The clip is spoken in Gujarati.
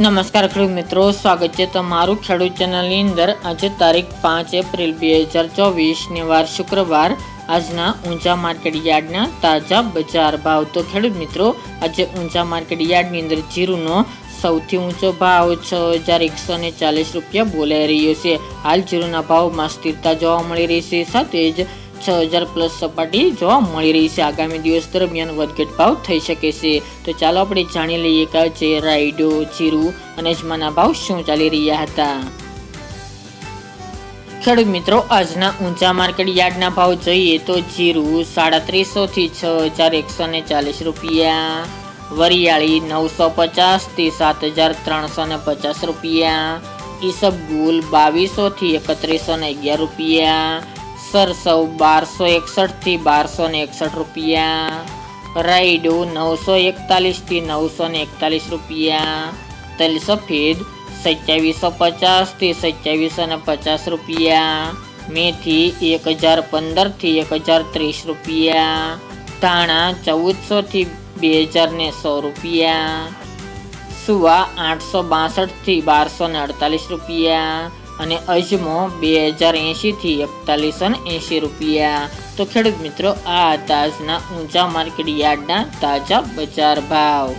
નમસ્કાર ખેડૂત મિત્રો, સ્વાગત છે તમારું ખેડૂત ચેનલની અંદર. આજે તારીખ પાંચ એપ્રિલ બે હજાર ચોવીસને વાર શુક્રવાર. આજના ઊંચા માર્કેટ યાર્ડના તાજા બજાર ભાવ. તો ખેડૂત મિત્રો, આજે ઊંચા માર્કેટ યાર્ડની અંદર જીરુનો સૌથી ઊંચો ભાવ છ હજાર એકસો ને ચાલીસ રૂપિયા બોલાઈ રહ્યો છે. હાલ જીરુના ભાવમાં સ્થિરતા જોવા મળી રહી છે. સાથે જ છ હજાર પ્લસ સપાટી જોવા મળી રહી છે. આગામી દિવસ દરમિયાન વધઘટ ભાવ થઈ શકે છે. તો ચાલો આપણે જાણી લઈએ કે આજે રાયડો, જીરું અને અજમાના ભાવ શું ચાલી રહ્યા હતા. ખેડૂત મિત્રો, આજના ઊંચા માર્કેટ યાર્ડના ભાવ જોઈએ તો જીરું સાડા ત્રીસોથી છ હજાર એકસો ને ચાલીસ રૂપિયા, વરિયાળી નવસો પચાસથી સાત હજાર ત્રણસો ને પચાસ રૂપિયા, ઈસબગુલ બાવીસોથી એકત્રીસો ને અગિયાર રૂપિયા સરસવ બારસો એકસઠથી બારસો ને એકસઠ રૂપિયા. રાઈડો નવસો એકતાલીસથી નવસો ને એકતાલીસ રૂપિયા. તલ સફેદ સત્યાવીસો પચાસથી સત્યાવીસો ને પચાસ રૂપિયા. મેથી એક હજાર પંદરથી એક હજાર ત્રીસ રૂપિયા. ધાણા ચૌદસોથી બે હજાર ને સો રૂપિયા. સુવા આઠસો બાસઠથી બારસો ને અડતાલીસ રૂપિયા. અને અજમો બે હજાર એંશીથી એકતાલીસો ને એંશી રૂપિયા. તો ખેડૂત મિત્રો, આ હતા આજના ઊંચા માર્કેટ યાર્ડના તાજા બજાર ભાવ.